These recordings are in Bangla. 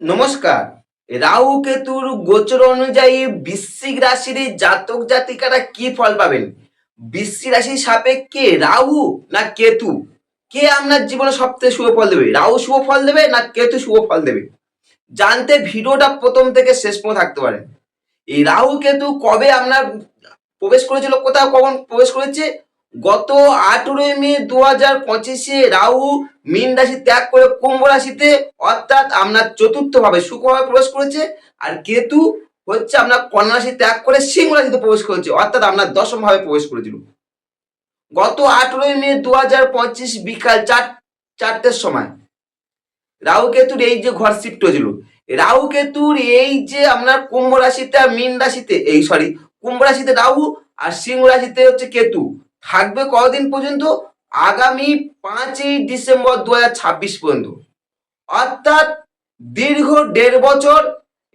নমস্কার। রাহু কেতুর গোচর অনুযায়ী বৃশ্চিক রাশির জাতক জাতিকারা কি ফল পাবেন? বৃশ্চিক রাশির সাপেক্ষে রাহু না কেতু? কে আপনার জীবনে সবথেকে শুভ ফল দেবে? রাহু শুভ ফল দেবে না কেতু শুভ ফল দেবে? জানতে ভিডিওটা প্রথম থেকে শেষ পর্যন্ত থাকতে পারেন। এই রাহু কেতু কবে আপনার প্রবেশ করেছিল? কোথাও কখন প্রবেশ করেছে? গত আঠেরোই মে দু হাজার পঁচিশে রাহু মীন রাশি ত্যাগ করে কুম্ভ রাশিতে অর্থাৎ আপনার চতুর্থ ভাবে শুক্রভাবে প্রবেশ করেছে আর কেতু হচ্ছে আপনার কন্যা রাশি ত্যাগ করে সিংহ রাশিতে প্রবেশ করেছে, অর্থাৎ আপনার দশম ভাবে প্রবেশ করেছিল। গত আঠেরোই মে দু হাজার পঁচিশ বিকাল চার, চারটের সময় রাহু কেতুর এই যে ঘর শিফট হয়েছিল, রাহু কেতুর এই যে আপনার কুম্ভ রাশিতে আর মীন রাশিতে, এই সরি কুম্ভ রাশিতে রাহু আর সিংহ রাশিতে হচ্ছে কেতু। থাকবে কদিন পর্যন্ত? আগামী পাঁচই ডিসেম্বর দু পর্যন্ত। অর্থাৎ দীর্ঘ দেড় বছর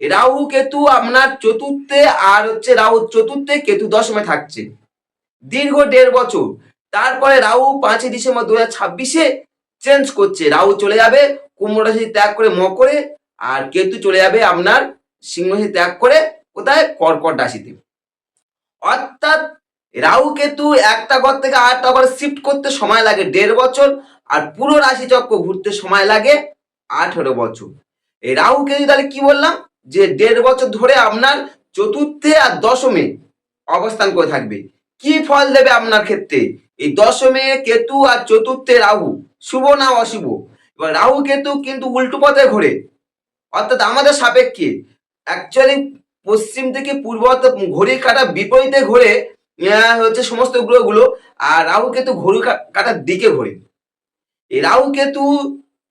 রাহু কেতু আপনার চতুর্থে আর হচ্ছে রাহু চতুর্থে কেতু দশমে থাকছে। দীর্ঘ দেড় বছর। তারপরে রাহু পাঁচই ডিসেম্বর দু ছাব্বিশে চেঞ্জ করছে। রাহু চলে যাবে, কুম্ভ রাশি ত্যাগ করে মকরে, আর কেতু চলে যাবে আপনার সিংহ রাশি ত্যাগ করে কোথায়? কর্কট রাশিতে। অর্থাৎ রাহু কেতু একটা ঘর থেকে আরেকটা ঘরে শিফট করতে সময় লাগে দেড় বছর, আর পুরো রাশি চক্র ঘুরতে সময় লাগে আঠেরো বছর। এই রাহু কেতু তাহলে কি বললাম? যে দেড় বছর ধরে আপনার চতুর্থে আর দশমে অবস্থান করে থাকবে। কি ফল দেবে আপনার ক্ষেত্রে? এই দশমে কেতু আর চতুর্থে রাহু, শুভ না অশুভ? এবার রাহু কেতু কিন্তু উল্টো পথে ঘোরে। অর্থাৎ আমাদের সাপেক্ষে অ্যাকচুয়ালি পশ্চিম থেকে পূর্ব ঘড়ি কাটা বিপরীতে ঘোরে হচ্ছে সমস্ত গ্রহগুলো, আর রাহু কেতু ঘড়ি কাটার দিকে ঘোরে এই রাহু কেতু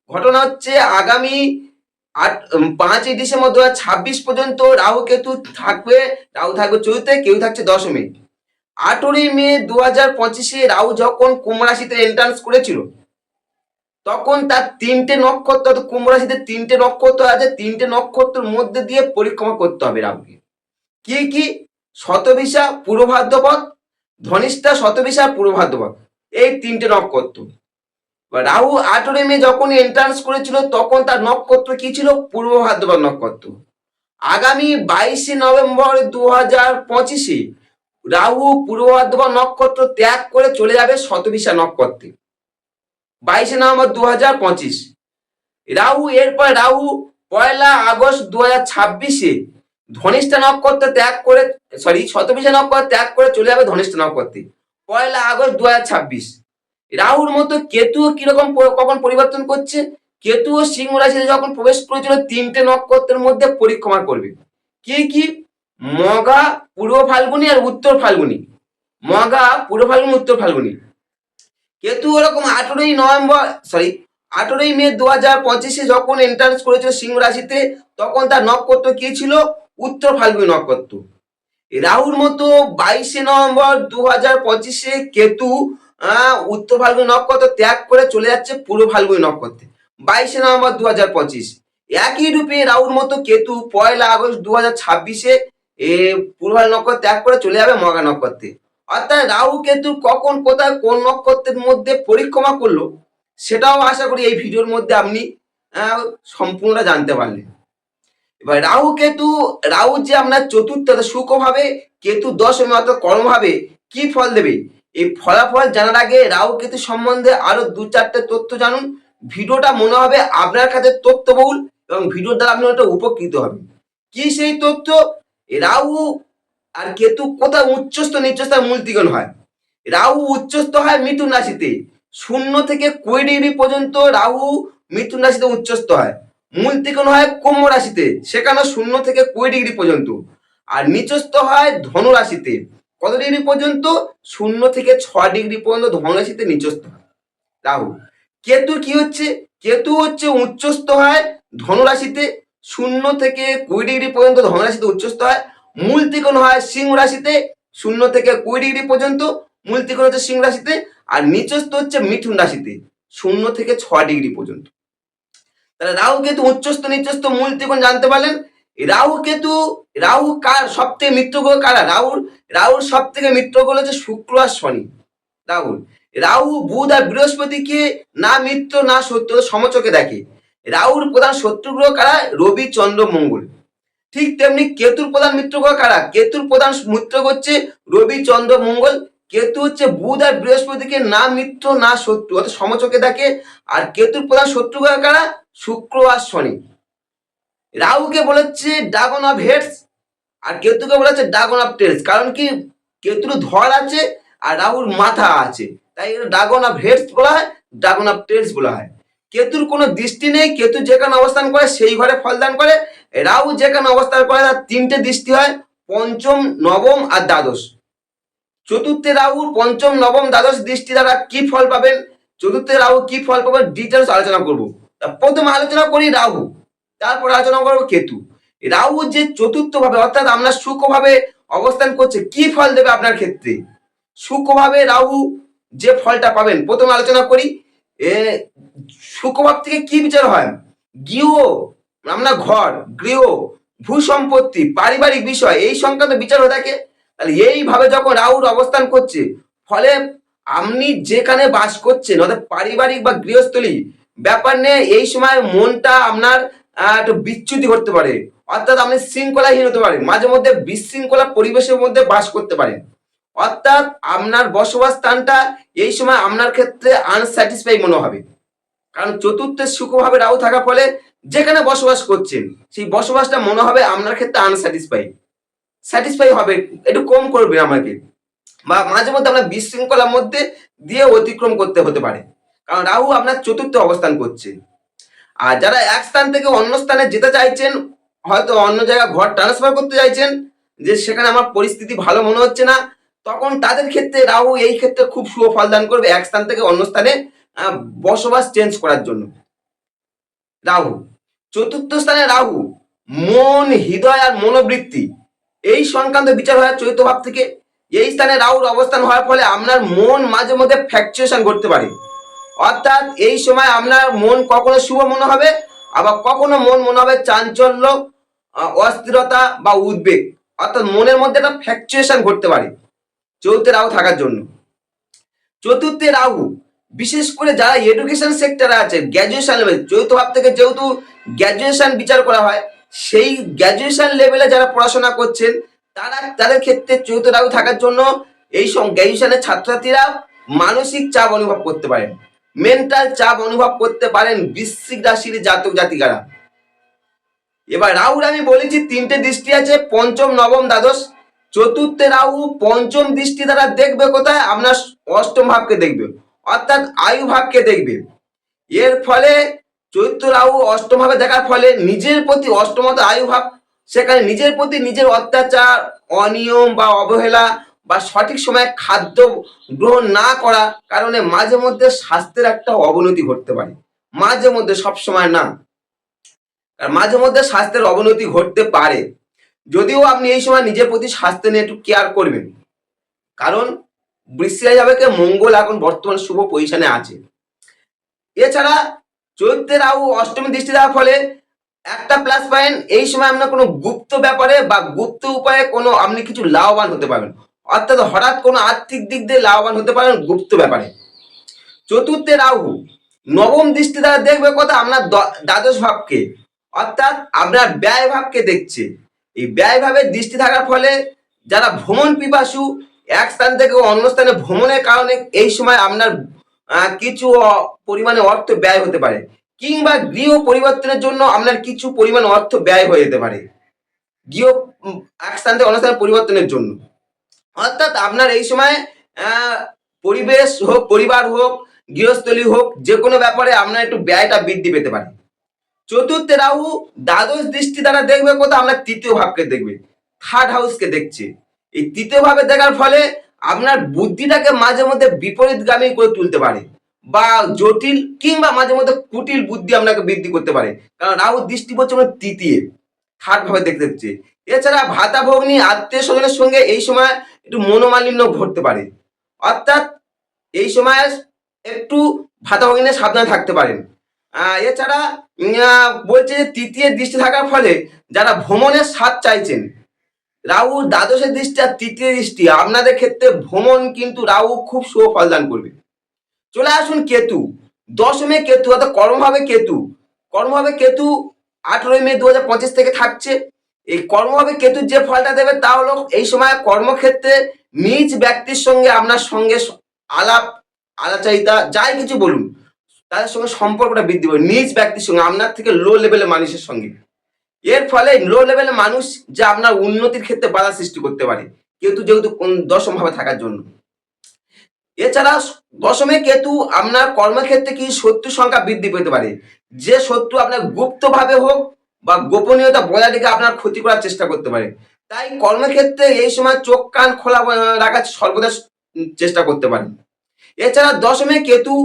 ঘটনা হচ্ছে আগামী আট পাঁচই ডিসেম্বর দু ছাব্বিশ পর্যন্ত রাহু কেতু থাকবে, রাহু থাকবে চতুর্থে কেউ থাকছে দশমে। আঠেরোই মে দু হাজার পঁচিশে রাহু যখন কুম্ভ রাশিতে এন্ট্রান্স করেছিল, তখন তার তিনটে নক্ষত্র কুম্ভ রাশিতে তিনটে নক্ষত্র আছে, তিনটে নক্ষত্রের মধ্যে দিয়ে পরিক্রমা করতে হবে রাহুকে। কি কি? শতবিশা পূর্ব ধনিষ্ঠা শতবিশা পূর্ব এই তিনটে নক্ষত্র। রাহু আঠেরোই মে যখন এন্ট্রান্স করেছিল, তখন তার নক্ষত্র কি ছিল? পূর্ব ভাদ্রপদ নক্ষত্র। আগামী বাইশে নভেম্বর দু হাজার পঁচিশে রাহু পূর্ব ভাদ্রপদ নক্ষত্র ত্যাগ করে চলে যাবে শতবিশা নক্ষত্রে। বাইশে নভেম্বর দু হাজার পঁচিশ। রাহু, এরপর রাহু, পয়লা আগস্ট দু হাজার ছাব্বিশে ধনিষ্ঠা নক্ষত্র ত্যাগ করে সরি শতবিশা নক্ষত্র ত্যাগ করে চলে যাবে ধনিষ্ঠা নক্ষত্রে। পয়লা আগস্ট দু হাজার ছাব্বিশ। রাহুর মতো কেতুও কীরকম কখন পরিবর্তন করছে? কেতু ও সিংহ রাশিতে যখন প্রবেশ করেছিল, তিনটে নক্ষত্রের মধ্যে পরিক্রমা করবে। কি কি? মগা, পূর্ব ফাল্গুনি আর উত্তর ফাল্গুনি। মগা, পূর্ব ফাল্গুনি, উত্তর ফাল্গুনি। কেতু ওরকম আঠেরোই নভেম্বর সরি আঠেরোই মে দু হাজার পঁচিশে যখন এন্ট্রান্স করেছিল সিংহ রাশিতে, তখন তার নক্ষত্র কি ছিল? উত্তর ফাল্গুনি নক্ষত্র। রাহুর মতো বাইশে নভেম্বর দু হাজার পঁচিশে কেতু উত্তর ফাল্গুনি নক্ষত্র ত্যাগ করে চলে যাচ্ছে পূর্ব ফাল্গুনি নক্ষত্রে বাইশে নভেম্বর দু হাজার পঁচিশ। একই রূপে রাহুর মতো কেতু পয়লা আগস্ট দু হাজার ছাব্বিশে এ পূর্ব নক্ষত্র ত্যাগ করে চলে যাবে মগা নক্ষত্রে। অর্থাৎ রাহু কেতু কখন কোথায় কোন নক্ষত্রের মধ্যে পরিক্রমা করল সেটাও আশা করি এই ভিডিওর মধ্যে আপনি আহ, সম্পূর্ণ জানতে পারলেন। এবার রাহু কেতু, রাহু যে আপনার চতুর্থ শুকভাবে কেতু দশমে অর্থাৎ কর্মভাবে কি ফল দেবে? এই ফলাফল জানার আগে রাহু কেতু সম্বন্ধে আরও দু চারটে তথ্য জানুন। ভিডিওটা মনে হবে আপনার কাছে তথ্যবহুল এবং ভিডিওর দ্বারা আপনি ওটা উপকৃত হবেন। কি সেই তথ্য? রাহু আর কেতু কোথায় উচ্চস্থ নিচস্থ মূল হয়? রাহু উচ্চস্থ হয় মিথুন রাশিতে। শূন্য থেকে কুড়ি ডিগ্রি পর্যন্ত রাহু মিথুন রাশিতে উচ্চস্থ হয়। মূল ত্রিকোণ হয় কুম্ভ রাশিতে, সেখানে শূন্য থেকে কুড়ি ডিগ্রি পর্যন্ত। আর নিচস্থ হয় ধনু রাশিতে, কত ডিগ্রি পর্যন্ত? শূন্য থেকে ছ ডিগ্রি পর্যন্ত ধনু রাশিতে নিচস্থ রাহু, কেতু কি হচ্ছে? কেতু হচ্ছে উচ্চস্থ হয় ধনু রাশিতে, শূন্য থেকে কুড়ি ডিগ্রি পর্যন্ত ধনু রাশিতে উচ্চস্থ হয়। মূল ত্রিকোণ হয় সিংহ রাশিতে, শূন্য থেকে কুড়ি ডিগ্রি পর্যন্ত মূল ত্রিকোণ হচ্ছে সিংহ রাশিতে, আর নিচস্থ হচ্ছে মিথুন রাশিতে, শূন্য থেকে ছ ডিগ্রি পর্যন্ত। তাহলে রাহু কেতু উচ্চস্থ নিচস্থ মূল ত্রিকোণ জানতে পারলেন? রাহু কেতু, রাহু কার সব থেকে মিত্র গ্রহ কারা? রাহুর রাহুর সব থেকে মিত্র গ্রহ হচ্ছে শুক্র আর শনি রাহুল রাহু, বুধ আর বৃহস্পতিকে না মিত্র, না সত্য সমচকে দেখে। রাহুর প্রধান শত্রু গ্রহ কারা? রবি, চন্দ্র, মঙ্গল। ঠিক তেমনি কেতুর প্রধান মিত্র গ্রহ কারা? কেতুর প্রধান মিত্র হচ্ছে রবি, চন্দ্র, মঙ্গল। কেতু হচ্ছে বুধ আর বৃহস্পতিকে না মিত্র, না শত্রু, অর্থাৎ সমচকে দেখে আর কেতুর প্রধান শত্রু কারা শুক্র আর শনি। রাহুকে বলেছে ড্রাগন অফ হেডস আর কেতুকে বলেছে ড্রাগন অফ টেলস কারণ কি? কেতুর ধর আছে আর রাহুর মাথা আছে। তাই ড্রাগন অফ হেডস বলা হয় ড্রাগন অফ টেলস বলা হয়। কেতুর কোনো দৃষ্টি নেই, কেতু যেখানে অবস্থান করে সেই ঘরে ফলদান করে। রাহু যেখানে অবস্থান করে, তার তিনটে দৃষ্টি হয়, পঞ্চম, নবম আর দ্বাদশ। চতুর্থে রাহু, পঞ্চম, নবম, দ্বাদশ দৃষ্টি দ্বারা কি ফল পাবেন? চতুর্থে রাহু কি ফল পাবেন? ডিটেলস আলোচনা করব। প্রথমে আলোচনা করি রাহু। তারপর আলোচনা করব কেতু। রাহু যে চতুর্থ ভাবে অর্থাৎ আপনার সুখভাবে অবস্থান করছে, কি ফল দেবে আপনার ক্ষেত্রে? সুখভাবে রাহু যে ফলটা পাবেন, প্রথমে আলোচনা করি। সুখভাব থেকে কি বিচার হয়? গৃহ আপনার ঘর, গৃহ ভূ সম্পত্তি পারিবারিক বিষয়, এই সংক্রান্ত বিচার হয়ে থাকে। তাহলে এইভাবে যখন রাহুর অবস্থান করছে, ফলে আপনি যেখানে বাস করছেন, অর্থাৎ পারিবারিক বা গৃহস্থলী, ব্যাপার নিয়ে এই সময় মনটা আপনার একটু বিচ্যুতি করতে পারে। অর্থাৎ আপনি শৃঙ্খলাহীন হতে পারেন, মাঝে মধ্যে বিশৃঙ্খলা পরিবেশের মধ্যে বাস করতে পারেন। অর্থাৎ আপনার বসবাস স্থানটা এই সময় আপনার ক্ষেত্রে আনস্যাটিসফাই মনে হবে। কারণ চতুর্থের সুখভাবে রাহু থাকার ফলে যেখানে বসবাস করছেন, সেই বসবাসটা মনে হবে আপনার ক্ষেত্রে আনস্যাটিসফাই স্যাটিসফাই হবে, একটু কম করবে আমাকে। বা মাঝে মধ্যে আপনার বিশৃঙ্খলার মধ্যে দিয়ে অতিক্রম করতে হতে পারে। কারণ রাহু আপনার চতুর্থ অবস্থান করছে। আর যারা এক স্থান থেকে অন্য স্থানে যেতে চাইছেন, হয়তো অন্য জায়গায় ঘর ট্রান্সফার করতে চাইছেন, যে সেখানে আমার পরিস্থিতি ভালো মনে হচ্ছে না, তখন তাদের ক্ষেত্রে রাহু এই ক্ষেত্রে খুব শুভ ফল দান করবে এক স্থান থেকে অন্য স্থানে বসবাস চেঞ্জ করার জন্য। রাহু, চতুর্থ স্থানে রাহু, মন, হৃদয় আর মনোবৃত্তি এই সংক্রান্ত বিচার হয় চৈত্র ভাব থেকে এই স্থানে রাহুর অবস্থান হওয়ার ফলে আপনার মন মাঝে মধ্যে ফ্যাকচুয়েশন করতে পারে। অর্থাৎ এই সময় আপনার মন কখনো শুভ মনে হবে, আবার কখনো মন মনে হবে চাঞ্চল্য অস্থিরতা বা উদ্বেগ। অর্থাৎ মনের মধ্যে একটা ফ্যাকচুয়েশন ঘটতে পারে চৌথে রাহু থাকার জন্য। চতুর্থে রাহু, বিশেষ করে যারা এডুকেশন সেক্টরে আছে গ্র্যাজুয়েশন লেভেল চৌথ ভাব থেকে যেহেতু গ্র্যাজুয়েশন বিচার করা হয় সেই গ্র্যাজুয়েশন লেভেলে যারা পড়াশোনা করছেন, তারা তাদের ক্ষেত্রে চৌথ রাহু থাকার জন্য এই সব গ্র্যাজুয়েশনের ছাত্রছাত্রীরা মানসিক চাপ অনুভব করতে পারেন। মেন্টাল চাপ অনুভব করতে পারেন বৃশ্চিক রাশির জাতক জাতিকারা। এবার রাহুর আমি বলেছি, তিনটে দৃষ্টি আছে, পঞ্চম, নবম, দ্বাদশ। চতুর্থে রাহু, পঞ্চম দৃষ্টি দ্বারা দেখবে কোথায়? আপনার অষ্টম ভাবকে দেখবে, অর্থাৎ আয়ু ভাবকে দেখবে। এর ফলে চৈত্র রাহু অষ্টম ভাবে দেখার ফলে নিজের প্রতি অষ্টমত আয়ু ভাব, সেখানে নিজের প্রতি নিজের অত্যাচার, অনিয়ম বা অবহেলা বা সঠিক সময়ে খাদ্য গ্রহণ না করা কারণে মাঝে মধ্যে স্বাস্থ্যের একটা অবনতি ঘটতে পারে। মাঝে মধ্যে সব সময় না মাঝে মধ্যে স্বাস্থ্যের অবনতি ঘটতে পারে। যদিও আপনি এই সময় নিজের প্রতি স্বাস্থ্য নিয়ে একটু কেয়ার করবেন। কারণ বৃশ্চিক যাবে মঙ্গল এখন বর্তমান শুভ পজিশনে আছে। এছাড়া চৈত্রের রাহু অষ্টমী দৃষ্টি দেওয়ার ফলে একটা প্লাস পয়েন্ট এই সময় আপনার কোনো গুপ্ত ব্যাপারে বা গুপ্ত উপায়ে কোনো আপনি কিছু লাভবান হতে পারবেন। অর্থাৎ হঠাৎ কোনো আর্থিক দিক দিয়ে লাভবান হতে পারেন গুপ্ত ব্যাপারে। চতুর্থে রাহু নবম দৃষ্টি দ্বারা দেখবে কথা আপনার দ্বাদশ ভাবকে, অর্থাৎ আপনার ব্যয় ভাবকে দেখছে। এই ব্যয় ভাবের দৃষ্টি থাকার ফলে যারা ভ্রমণ পিপাসু, এক স্থান থেকে অন্য স্থানে ভ্রমণের কারণে এই সময় আপনার কিছু পরিমাণে অর্থ ব্যয় হতে পারে। কিংবা গৃহ পরিবর্তনের জন্য আপনার কিছু পরিমাণ অর্থ ব্যয় হয়ে যেতে পারে। গৃহ এক স্থান থেকে অন্য স্থানে পরিবর্তনের জন্য। অর্থাৎ আপনার এই সময় পরিবেশ হোক, পরিবার হোক, গৃহস্থলী হোক, যে কোনো ব্যাপারে আপনার একটু ব্যয়টা বৃদ্ধি পেতে পারে। চতুর্থ রাহু, দ্বাদশ দৃষ্টি দ্বারা দেখবে কোথাও, আমরা তৃতীয় ভাবকে দেখবে। থার্ড হাউসকে দেখছে। এই তৃতীয় ভাবে দেখার ফলে আপনার বুদ্ধিটাকে মাঝে মধ্যে বিপরীতগামী করে তুলতে পারে বা জটিল কিংবা মাঝে মধ্যে কুটিল বুদ্ধি আপনাকে বৃদ্ধি করতে পারে। কারণ রাহু দৃষ্টি পড়ছে আমরা তৃতীয় ভাবে দেখতে হচ্ছে। এছাড়া ভাতা ভগ্নী আত্মীয় স্বজনের সঙ্গে এই সময় একটু মনোমালিন্য ঘটতে পারে। অর্থাৎ এই সময় একটু ভাতা ভগ্নি সাবধানে থাকতে পারেন। এছাড়া বলছে যে তৃতীয় দৃষ্টি থাকার ফলে যারা ভ্রমণের স্বাদ চাইছেন রাহু দ্বাদশের দৃষ্টি আর তৃতীয় দৃষ্টি, আপনাদের ক্ষেত্রে ভ্রমণ কিন্তু রাহু খুব শুভ ফলদান করবে। চলে আসুন কেতু, দশমে কেতু অর্থাৎ কর্মভাবে কেতু। কর্মভাবে কেতু আঠেরোই মে দু হাজার পঁচিশ থেকে থাকছে। এই কর্মভাবে কেতু যে ফলটা দেবে তা হলো এই সময় কর্মক্ষেত্রে নিজ ব্যক্তির সঙ্গে আপনার সঙ্গে আলাপ, আলাচারিতা, যাই কিছু বলুন, তাদের সঙ্গে সম্পর্কটা বৃদ্ধি পাবে। নিজ ব্যক্তির সঙ্গে, আপনার থেকে লো লেভেলের মানুষের সঙ্গে। এর ফলে লো লেভেলের মানুষ যে আপনার উন্নতির ক্ষেত্রে বাধা সৃষ্টি করতে পারে, কেতু যেহেতু দশম ভাবে থাকার জন্য। এছাড়া দশমে কেতু আপনার কর্মক্ষেত্রে কি শত্রু সংখ্যা বৃদ্ধি পেতে পারে? যে শত্রু আপনার গুপ্তভাবে হোক বা গোপনীয়তা বজায় রেখে আপনার ক্ষতি করার চেষ্টা করতে পারে। তাই কর্মক্ষেত্রে এই সময় চোখ কান খোলা রাখার সর্বদা চেষ্টা করতে পারেন। এছাড়া দশমে কেতু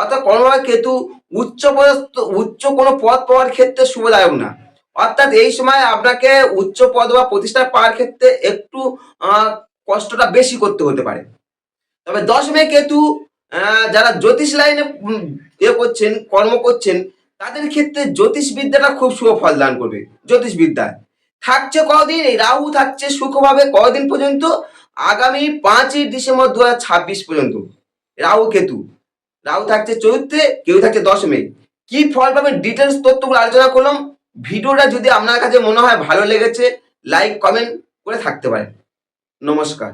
অর্থাৎ কর্মভাবে কেতু উচ্চ পদস্থ উচ্চ কোনো পদ পাওয়ার ক্ষেত্রে শুভদায়ক না। অর্থাৎ এই সময় আপনাকে উচ্চ পদ বা প্রতিষ্ঠা পাওয়ার ক্ষেত্রে একটু কষ্টটা বেশি করতে হতে পারে। তবে দশমে কেতু যারা জ্যোতিষ লাইনে এ করছেন, কর্ম করছেন, তাদের ক্ষেত্রে জ্যোতিষ বিদ্যাটা খুব শুভ ফল দান করবে, জ্যোতিষ বিদ্যায়। থাকছে কদিন, এই রাহু থাকছে সুখভাবে কদিন পর্যন্ত, আগামী পাঁচই ডিসেম্বর দু পর্যন্ত। রাহু কেতু, রাহু থাকছে চতুর্থে কেউ থাকছে দশমে। কি ফল পাবেন? ডিটেলস তথ্যগুলো আলোচনা করলাম। ভিডিওটা যদি আপনার কাছে মনে হয় ভালো লেগেছে লাইক কমেন্ট করে থাকতে পারেন। নমস্কার।